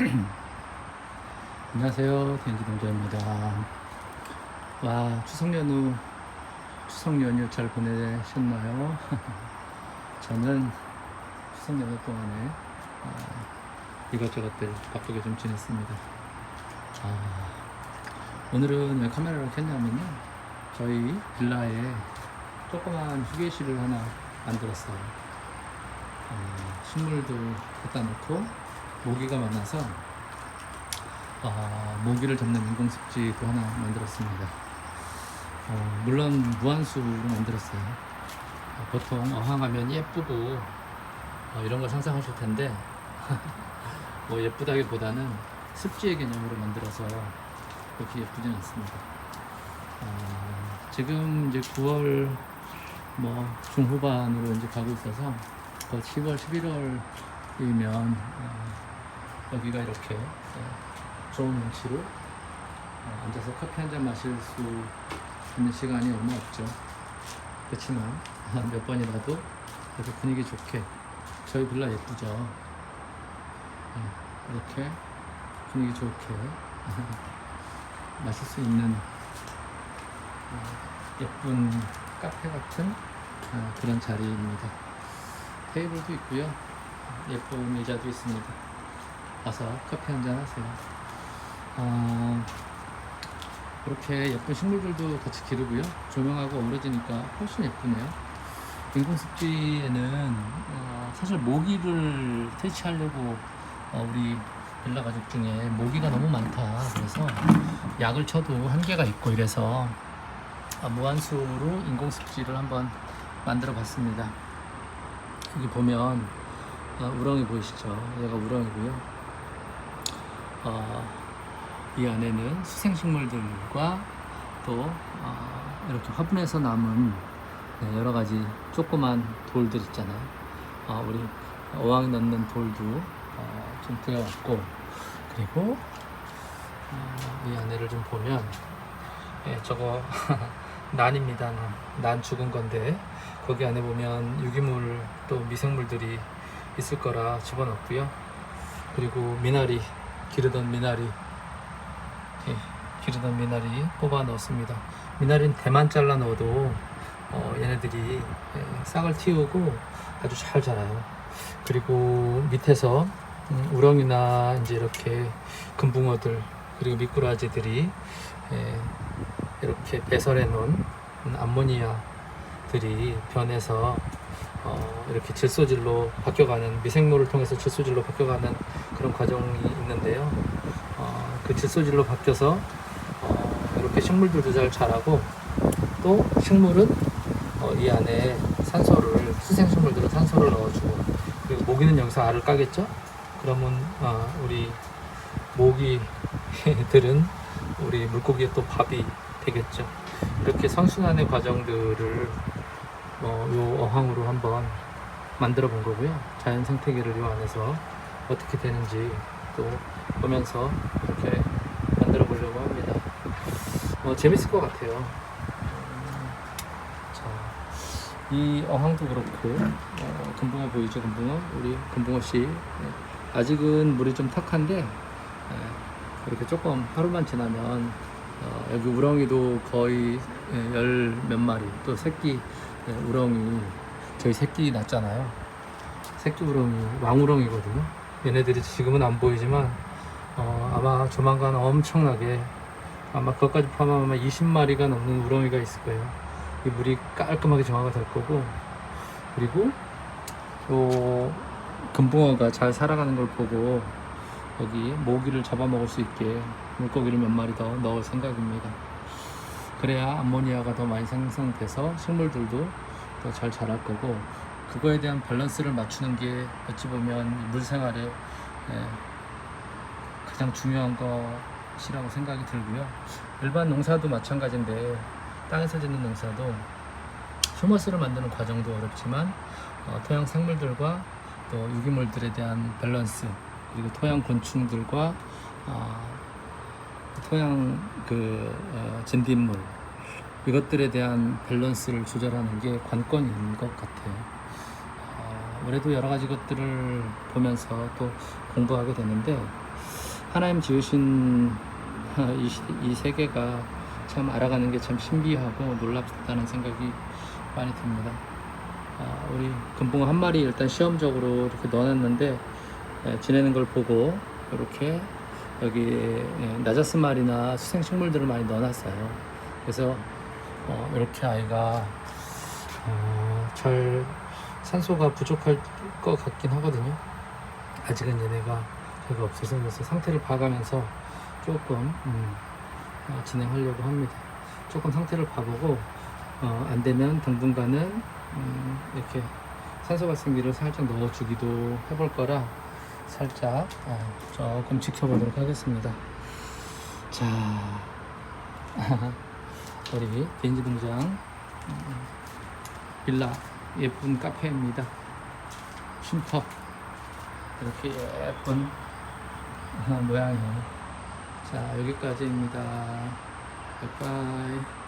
안녕하세요. den지 동자입니다. 와, 추석 연휴, 추석 연휴 잘 보내셨나요? 저는 추석 연휴 동안에 아, 이것저것들 바쁘게 좀 지냈습니다. 아, 오늘은 왜 카메라를 켰냐면요. 저희 빌라에 조그만 휴게실을 하나 만들었어요. 어, 식물도 갖다 놓고 모기가 많아서 어, 모기를 잡는 인공습지도 하나 만들었습니다. 어, 물론 무한수로 만들었어요. 어, 보통 어항하면 예쁘고 어, 이런 걸 상상하실 텐데 뭐 예쁘다기보다는 습지의 개념으로 만들어서 그렇게 예쁘진 않습니다. 어, 지금 이제 9월 뭐 중후반으로 이제 가고 있어서 곧 10월, 11월이면 어, 여기가 이렇게 어, 좋은 운치로 어, 앉아서 커피 한 잔 마실 수 있는 시간이 얼마 없죠. 그렇지만 몇 번이라도 이렇게 분위기 좋게 저희 빌라 예쁘죠. 네, 이렇게 분위기 좋게 마실 수 있는 어, 예쁜 카페 같은 어, 그런 자리입니다. 테이블도 있고요. 예쁜 의자도 있습니다. 와서 커피 한 잔 하세요. 어, 이렇게 예쁜 식물들도 같이 기르고요. 조명하고 어우러지니까 훨씬 예쁘네요. 인공습지에는 어, 사실 모기를 퇴치하려고 어, 우리 빌라 가족 중에 모기가 너무 많다. 그래서 약을 쳐도 한계가 있고 이래서 아, 무한수로 인공습지를 한번 만들어 봤습니다. 여기 보면 어, 우렁이 보이시죠? 얘가 우렁이고요. 어, 이 안에는 수생식물들과 또 어, 이렇게 화분에서 남은 네, 여러 가지 조그만 돌들 있잖아요. 어, 우리 어항 넣는 돌도 어, 좀 들여왔고 그리고 어, 이 안에를 좀 보면 예, 저거 난입니다. 난. 난 죽은 건데 거기 안에 보면 유기물 또 미생물들이 있을 거라 집어넣고요. 그리고 미나리 기르던 미나리 예, 기르던 미나리 뽑아 넣었습니다. 미나리는 대만 잘라 넣어도 어, 얘네들이 예, 싹을 틔우고 아주 잘 자라요. 그리고 밑에서 음, 우렁이나 이제 이렇게 금붕어들 그리고 미꾸라지들이 예, 이렇게 배설해 놓은 음, 암모니아들이 변해서 어, 이렇게 질소질로 바뀌어가는 미생물을 통해서 질소질로 바뀌어가는 그런 과정이 있는데요. 어, 그 질소질로 바뀌어서 어, 이렇게 식물들도 잘 자라고 또 식물은 어, 이 안에 산소를 수생식물들은 산소를 넣어주고 그리고 모기는 여기서 알을 까겠죠. 그러면 어, 우리 모기들은 우리 물고기의 또 밥이 되겠죠. 이렇게 선순환의 과정들을 어, 요 어항으로 한번 만들어 본 거고요. 자연 생태계를 요 안에서 어떻게 되는지 또 보면서 이렇게 만들어 보려고 합니다. 어, 재밌을 것 같아요. 음, 자, 이 어항도 그렇고 어, 금붕어 보이죠, 금붕어? 우리 금붕어 씨 네. 아직은 물이 좀 탁한데 네, 이렇게 조금 하루만 지나면 어, 여기 우렁이도 거의 예, 열몇 마리 또 새끼 예, 우렁이 저희 새끼 났잖아요. 새끼 우렁이 왕우렁이거든요. 얘네들이 지금은 안 보이지만 어, 아마 조만간 엄청나게 아마 그것까지 포함하면 20마리가 넘는 우렁이가 있을 거예요. 이 물이 깔끔하게 정화가 될 거고 그리고 요 금붕어가 잘 살아가는 걸 보고 여기 모기를 잡아먹을 수 있게 물고기를 몇 마리 더 넣을 생각입니다. 그래야 암모니아가 더 많이 생성돼서 식물들도 더 잘 자랄 거고 그거에 대한 밸런스를 맞추는 게 어찌 보면 물 생활에 예, 가장 중요한 것이라고 생각이 들고요. 일반 농사도 마찬가지인데 땅에서 짓는 농사도 휴머스를 만드는 과정도 어렵지만 어, 토양 생물들과 또 유기물들에 대한 밸런스 그리고 토양 곤충들과 어, 토양 그 어, 진딧물 이것들에 대한 밸런스를 조절하는 게 관건인 것 같아요. 어, 올해도 여러 가지 것들을 보면서 또 공부하게 되는데 하나님 지으신 이, 시- 이 세계가 참 알아가는 게 참 신비하고 놀랍다는 생각이 많이 듭니다. 아, 우리 금붕어 한 마리 일단 시험적으로 이렇게 넣어놨는데 예, 지내는 걸 보고 이렇게 여기 예, 나자스말이나 수생식물들을 많이 넣어놨어요. 그래서 어, 이렇게 아이가 어, 잘 산소가 부족할 것 같긴 하거든요. 아직은 얘네가 별로 없어서 그래서 상태를 봐가면서 조금 음, 어, 진행하려고 합니다. 조금 상태를 봐보고 어, 안 되면 당분간은 음, 이렇게 산소 발생기를 살짝 넣어주기도 해볼 거라 살짝 어, 조금 지켜보도록 하겠습니다. 자, 우리 비엔지 농장 음, 빌라 예쁜 카페입니다. 쉼터 이렇게 예쁜 모양이에요. 자 여기까지입니다. 바이바이.